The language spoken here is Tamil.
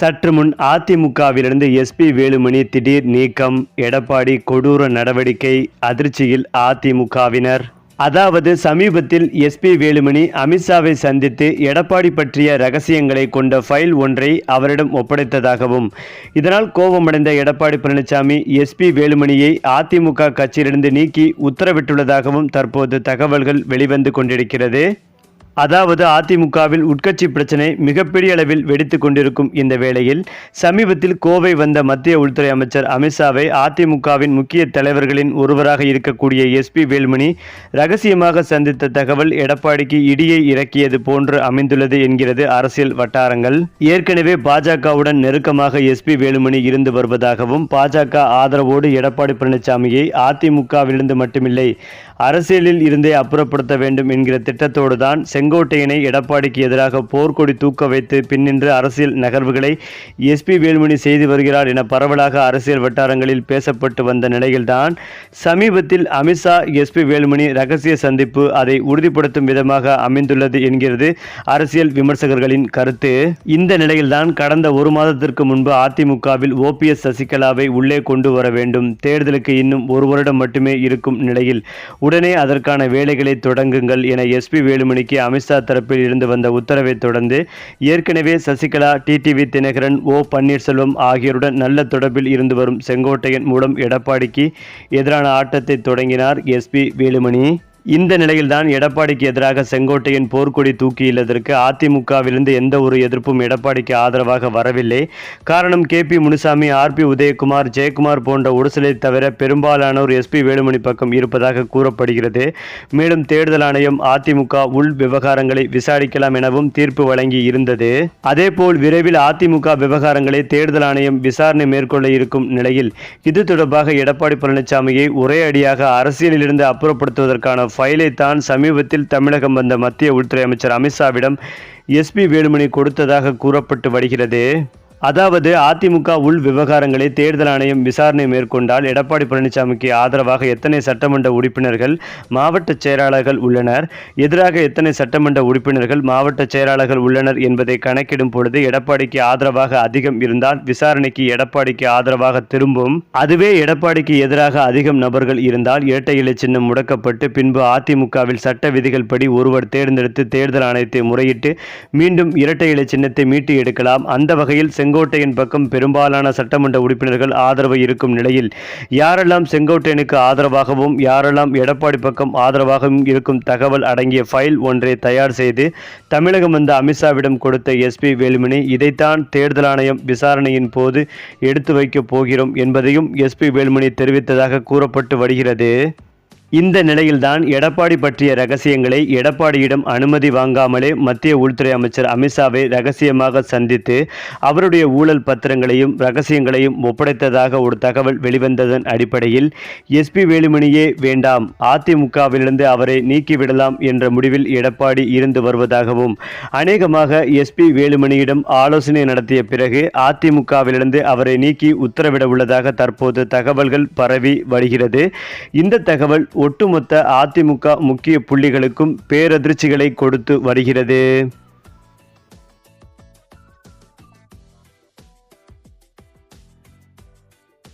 சற்று முன் அதிமுகவிலிருந்து எஸ்பி வேலுமணி திடீர் நீக்கம் எடப்பாடி கொடூர நடவடிக்கை அதிர்ச்சியில் அதிமுகவினர். அதாவது சமீபத்தில் எஸ்பி வேலுமணி அமித்ஷாவை சந்தித்து எடப்பாடி பற்றிய ரகசியங்களை கொண்ட ஃபைல் ஒன்றை அவரிடம் ஒப்படைத்ததாகவும் இதனால் கோபமடைந்த எடப்பாடி பழனிசாமி எஸ்பி வேலுமணியை அதிமுக கட்சியிலிருந்து நீக்கி உத்தரவிட்டுள்ளதாகவும் தற்போது தகவல்கள் வெளிவந்து கொண்டிருக்கிறது. அதாவது அதிமுகவில் உட்கட்சி பிரச்சனை மிகப்பெரிய அளவில் வெடித்து கொண்டிருக்கும் இந்த வேளையில் சமீபத்தில் கோவை வந்த மத்திய உள்துறை அமைச்சர் அமித்ஷாவை அதிமுகவின் முக்கிய தலைவர்களின் ஒருவராக இருக்கக்கூடிய எஸ்பி வேலுமணி ரகசியமாக சந்தித்த தகவல் எடப்பாடிக்கு இடியை இறக்கியது போன்று அமைந்துள்ளது என்கிறது அரசியல் வட்டாரங்கள். ஏற்கனவே பாஜகவுடன் நெருக்கமாக எஸ்பி வேலுமணி இருந்து வருவதாகவும் பாஜக ஆதரவோடு எடப்பாடி பழனிசாமியை அதிமுகவிலிருந்து மட்டுமில்லை அரசியலில் இருந்தே அப்புறப்படுத்த வேண்டும் என்கிற திட்டத்தோடு தான் செங்கோட்டையனை எடப்பாடிக்கு எதிராக போர்க்கொடி தூக்க வைத்து பின்னின்று அரசியல் நகர்வுகளை எஸ்பி வேலுமணி செய்து வருகிறார் என பரவலாக அரசியல் வட்டாரங்களில் பேசப்பட்டு வந்த நிலையில்தான் சமீபத்தில் அமித்ஷா எஸ்பி வேலுமணி ரகசிய சந்திப்பு அதை உறுதிப்படுத்தும் விதமாக அமைந்துள்ளது என்கிறது அரசியல் விமர்சகர்களின் கருத்து. இந்த நிலையில்தான் கடந்த ஒரு மாதத்திற்கு முன்பு அதிமுகவில் ஓபிஎஸ் சசிகலாவை உள்ளே கொண்டு வர வேண்டும். தேர்தலுக்கு இன்னும் ஒரு வருடம் மட்டுமே இருக்கும் நிலையில். உடனே அதற்கான வேலைகளை தொடங்குங்கள் என எஸ்பி வேலுமணிக்கு அமித்ஷா தரப்பில் இருந்து வந்த உத்தரவை தொடர்ந்து ஏற்கனவே சசிகலா டிடிவி தினகரன் ஓ பன்னீர்செல்வம் ஆகியோருடன் நல்ல தொடர்பில் இருந்து வரும் செங்கோட்டையன் மூலம் எடப்பாடிக்கு எதிரான ஆட்டத்தை தொடங்கினார் எஸ்பி வேலுமணி. இந்த நிலையில்தான் எடப்பாடிக்கு எதிராக செங்கோட்டையின் போர்க்கொடி தூக்கியுள்ளதற்கு அதிமுகவிலிருந்து எந்த ஒரு எதிர்ப்பும் எடப்பாடிக்கு ஆதரவாக வரவில்லை. காரணம் K P Munusamy R B Udhayakumar Jayakumar போன்ற ஒரு தவிர பெரும்பாலானோர் எஸ்பி வேலுமணி பக்கம் இருப்பதாக கூறப்படுகிறது. மேலும் தேர்தல் ஆணையம் அதிமுக உள் விவகாரங்களை விசாரிக்கலாம் எனவும் தீர்ப்பு வழங்கி இருந்தது. அதேபோல் விரைவில் அதிமுக விவகாரங்களை தேர்தல் ஆணையம் விசாரணை மேற்கொள்ள இருக்கும் நிலையில் இது தொடர்பாக எடப்பாடி பழனிசாமியை ஒரே அடியாக அரசியலிலிருந்து அப்புறப்படுத்துவதற்கான ஃபைலை தான் சமீபத்தில் தமிழகம் வந்த மத்திய உள்துறை அமைச்சர் அமித்ஷாவிடம் எஸ்பி வேலுமணி கொடுத்ததாக கூறப்பட்டு வருகிறது. அதாவது அதிமுக உள் விவகாரங்களை தேர்தல் ஆணையம் விசாரணை மேற்கொண்டால் எடப்பாடி பழனிசாமிக்கு ஆதரவாக எத்தனை சட்டமன்ற உறுப்பினர்கள் மாவட்ட செயலாளர்கள் உள்ளனர்? எதிராக எத்தனை சட்டமன்ற உறுப்பினர்கள் மாவட்ட செயலாளர்கள் உள்ளனர் என்பதை கணக்கிடும் பொழுது எடப்பாடிக்கு ஆதரவாக அதிகம் இருந்தால் விசாரணைக்கு எடப்பாடிக்கு ஆதரவாக திரும்பும். அதுவே எடப்பாடிக்கு எதிராக அதிகம் நபர்கள் இருந்தால் இரட்டை இலை சின்னம் முடக்கப்பட்டு பின்பு அதிமுகவில் சட்ட விதிகள் படி ஒருவர் தேர்ந்தெடுத்து தேர்தல் ஆணையத்தை முறையிட்டு மீண்டும் இரட்டை இலை சின்னத்தை மீட்டு எடுக்கலாம். அந்த வகையில் செங்கோட்டையின் பக்கம் பெரும்பாலான சட்டமன்ற உறுப்பினர்கள் ஆதரவு இருக்கும் நிலையில் யாரெல்லாம் செங்கோட்டையனுக்கு ஆதரவாகவும் யாரெல்லாம் எடப்பாடி பக்கம் ஆதரவாகவும் இருக்கும் தகவல் அடங்கிய ஃபைல் ஒன்றை தயார் செய்து தமிழகம் வந்த அமித்ஷாவிடம் கொடுத்த எஸ்பி வேலுமணி இதைத்தான் தேர்தல் ஆணையம் விசாரணையின் போது எடுத்து வைக்கப் போகிறோம் என்பதையும் எஸ்பி வேலுமணி தெரிவித்ததாக கூறப்பட்டு வருகிறது. இந்த நிலையில்தான் எடப்பாடி பற்றிய ரகசியங்களை எடப்பாடியிடம் அனுமதி வாங்காமலே மத்திய உள்துறை அமைச்சர் அமித்ஷாவை ரகசியமாக சந்தித்து அவருடைய ஊழல் பத்திரங்களையும் ரகசியங்களையும் ஒப்படைத்ததாக ஒரு தகவல் வெளிவந்ததன் அடிப்படையில் எஸ்பி வேலுமணியே வேண்டாம் அதிமுகவிலிருந்து அவரை நீக்கிவிடலாம் என்ற முடிவில் எடப்பாடி இருந்து வருவதாகவும் அநேகமாக எஸ்பி வேலுமணியிடம் ஆலோசனை நடத்திய பிறகு அதிமுகவிலிருந்து அவரை நீக்கி உத்தரவிட உள்ளதாக தற்போது தகவல்கள் பரவி வருகிறது. இந்த தகவல் ஒட்டுமொத்த அதிமுக முக்கிய புள்ளிகளுக்கும் பேரதிர்ச்சிகளை கொடுத்து வருகிறது.